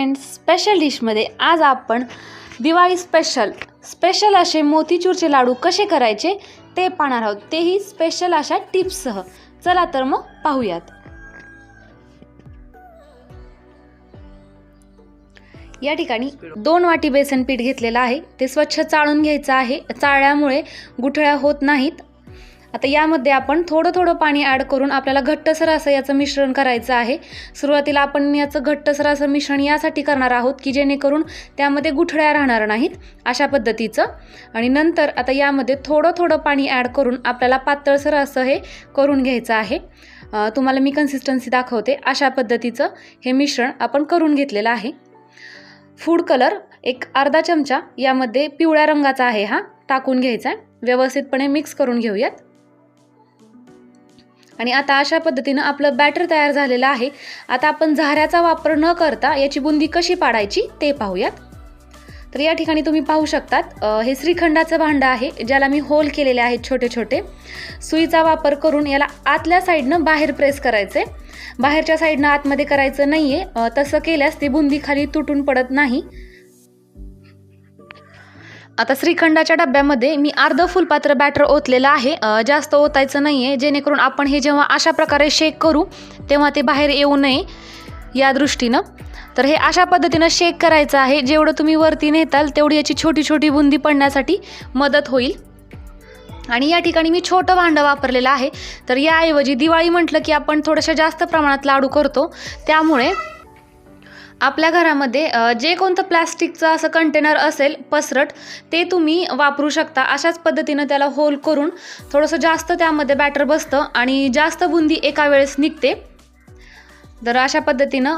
And special डिशमध्ये आज आपण दिवाळी स्पेशल स्पेशल असे मोतीचूरचे लाडू कसे करायचे ते पाहणार आहोत. तेही स्पेशल अशा टिप्ससह चला तर मग पाहूयात. या ठिकाणी दोन वाटी बेसन पीठ घेतलेलं आहे. ते स्वच्छ चाळून घ्यायचं आहे. चाळल्यामुळे गुठळ्या होत नाहीत. आता यामध्ये आपण थोडं थोडं पाणी ॲड करून आपल्याला घट्टसर असं याचं मिश्रण करायचं आहे. सुरुवातीला आपण याचं घट्टसर असं मिश्रण यासाठी करणार आहोत की जेणेकरून त्यामध्ये गुठळ्या राहणार नाहीत अशा पद्धतीचं. आणि नंतर आता यामध्ये थोडं थोडं पाणी ॲड करून आपल्याला पातळसर असं हे करून घ्यायचं आहे. तुम्हाला मी कन्सिस्टन्सी दाखवते. अशा पद्धतीचं हे मिश्रण आपण करून घेतलेलं आहे. फूड कलर एक अर्धा चमचा यामध्ये पिवळ्या रंगाचा आहे हा. टाकून घ्यायचा आहे. व्यवस्थितपणे मिक्स करून घेऊयात. आणि आता अशा पद्धतीनं आपलं बॅटर तयार झालेलं आहे. आता आपण झाऱ्याचा वापर न करता याची बुंदी कशी पाडायची ते पाहूयात. तर या ठिकाणी तुम्ही पाहू शकतात हे श्रीखंडाचं भांडं आहे ज्याला मी होल केलेले आहेत छोटे छोटे. सुईचा वापर करून याला आतल्या साईडनं बाहेर प्रेस करायचे बाहेरच्या साईडनं आतमध्ये करायचं नाही आहे तसं केल्यास ती बुंदी खाली तुटून पडत नाही. आता श्रीखंडाच्या डब्यामध्ये मी अर्ध फुलपात्र बॅटर ओतलेलं आहे. जास्त ओतायचं नाही आहे जेणेकरून आपण हे जेव्हा अशा प्रकारे शेक करू तेव्हा ते बाहेर येऊ नये या दृष्टीनं. तर हे अशा पद्धतीनं शेक करायचं आहे. जेवढं तुम्ही वरती नेताल तेवढी याची छोटी छोटी बुंदी पडण्यासाठी मदत होईल. आणि या ठिकाणी मी छोटं भांडं वापरलेलं आहे. तर याऐवजी दिवाळी म्हटलं की आपण थोड्याशा जास्त प्रमाणात लाडू करतो. त्यामुळे आपल्या घरामध्ये जे कोणतं प्लॅस्टिकचं असं कंटेनर असेल पसरट ते तुम्ही वापरू शकता. अशाच पद्धतीनं त्याला होल करून थोडंसं जास्त त्यामध्ये बॅटर बसतं आणि जास्त बुंदी एका वेळेस निघते. तर अशा पद्धतीनं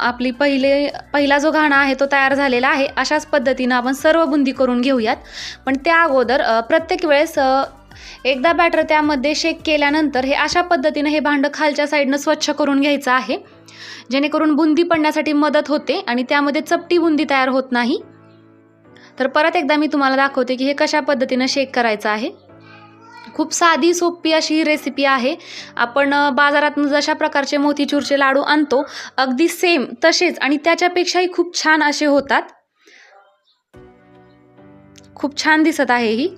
आपली पहिले पहिला जो घाणा आहे तो तयार झालेला आहे. अशाच पद्धतीनं आपण सर्व बुंदी करून घेऊयात. पण त्या अगोदर प्रत्येक वेळेस एकदा बॅटर त्यामध्ये शेक केल्यानंतर हे अशा पद्धतीनं हे भांडं खालच्या साईडनं स्वच्छ करून घ्यायचं आहे. जेणेकरून बुंदी पडण्यासाठी मदत होते आणि त्यामध्ये चपटी बुंदी तयार होत नाही. तर परत एकदा मी तुम्हाला दाखवते की हे कशा पद्धतीनं शेक करायचं आहे. खूप साधी सोपी अशी ही रेसिपी आहे. आपण बाजारातून जशा प्रकारचे मोतीचूरचे लाडू आणतो अगदी सेम तसेच आणि त्याच्यापेक्षाही खूप छान असे होतात. खूप छान दिसत आहे ही.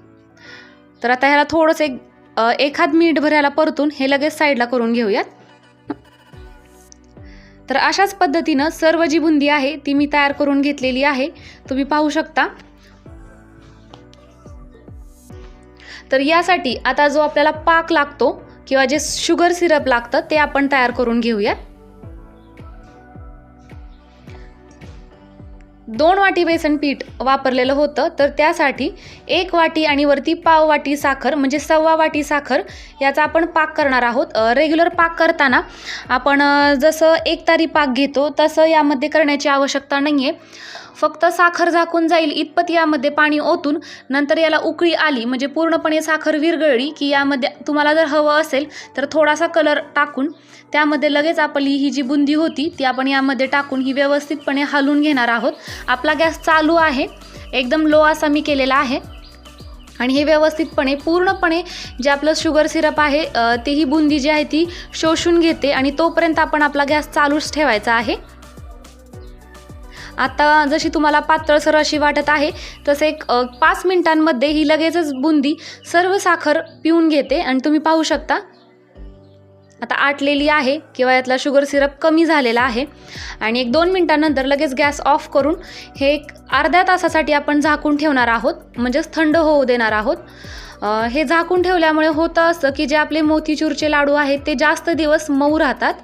तर आता ह्याला थोडंसं एक एखाद मिनिटभर ह्याला परतून हे लगेच साईडला करून घेऊयात. तर अशाच पद्धतीनं सर्व जी बुंदी आहे ती मी तयार करून घेतलेली आहे. तुम्ही पाहू शकता. तर यासाठी आता जो आपल्याला पाक लागतो किंवा जे शुगर सिरप लागतं ते आपण तयार करून घेऊयात. दोन वाटी बेसन पीठ वापरलेलं होतं. तर त्यासाठी एक वाटी आणि वरती पाव वाटी साखर म्हणजे सव्वा वाटी साखर याचा आपण पाक करणार आहोत. रेग्युलर पाक करताना आपण जसं एक तारी पाक घेतो तसं यामध्ये करण्याची आवश्यकता नाही आहे फक्त साखर झाकून जाईल इतपत यामध्ये पाणी ओतून नंतर याला उकळी आली म्हणजे पूर्णपणे साखर विरगळली की यामध्ये तुम्हाला जर हवं असेल तर थोडासा कलर टाकून त्यामध्ये लगेच आपली ही जी बुंदी होती ती आपण यामध्ये टाकून ही व्यवस्थितपणे हलवून घेणार आहोत. आपला गॅस चालू आहे. एकदम लो असा मी केलेला आहे. आणि हे व्यवस्थितपणे पूर्णपणे जे आपलं शुगर सिरप आहे अ, ते ही बुंदी जी आहे ती शोषून घेते आणि तोपर्यंत आपण आपला गॅस चालूच ठेवायचा आहे. आता जशी तुम्हाला पातळसर अशी वाटत आहे तसे एक पाच मिनिटांमध्ये ही लगेचच बुंदी सर्व साखर पिऊन घेते आणि तुम्ही पाहू शकता. आता आटलेली आहे किंवा यातला शुगर सिरप कमी झालेला आहे. आणि एक दोन मिनटानंतर लगेच गॅस ऑफ करून हे एक अर्ध्या तासासाठी आपण झाकून ठेवणार आहोत म्हणजेच थंड होऊ देणार आहोत. हे झाकून ठेवल्यामुळे होतं असं की जे आपले मोतीचूरचे लाडू आहेत ते जास्त दिवस मऊ राहतात.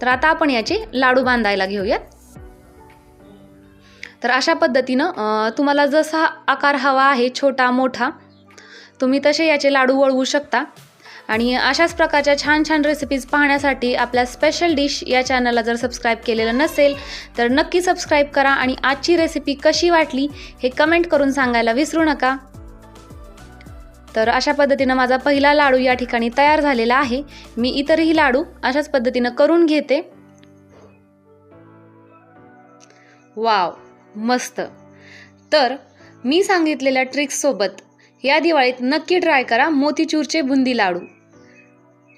तर आता आपण याचे लाडू बांधायला घेऊयात. तर अशा पद्धतीनं तुम्हाला जसा आकार हवा आहे छोटा मोठा तुम्ही तसे याचे लाडू वळवू शकता. आणि अशाच प्रकारच्या छान छान रेसिपीज पाहण्यासाठी आपल्या स्पेशल डिश या चॅनलला जर सबस्क्राईब केलेलं नसेल तर नक्की सबस्क्राईब करा. आणि आजची रेसिपी कशी वाटली हे कमेंट करून सांगायला विसरू नका. तर अशा पद्धतीनं माझा पहिला लाडू या ठिकाणी तयार झालेला आहे. मी इतरही लाडू अशाच पद्धतीनं करून घेते. वाव मस्त. तर मी सांगितलेल्या ट्रिक्ससोबत या दिवाळीत नक्की ट्राय करा मोतीचूरचे बुंदी लाडू.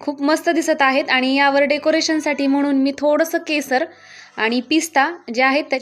खूप मस्त दिसत आहेत आणि यावर डेकोरेशनसाठी म्हणून मी थोडंसं केसर आणि पिस्ता जे आहेत त्याचे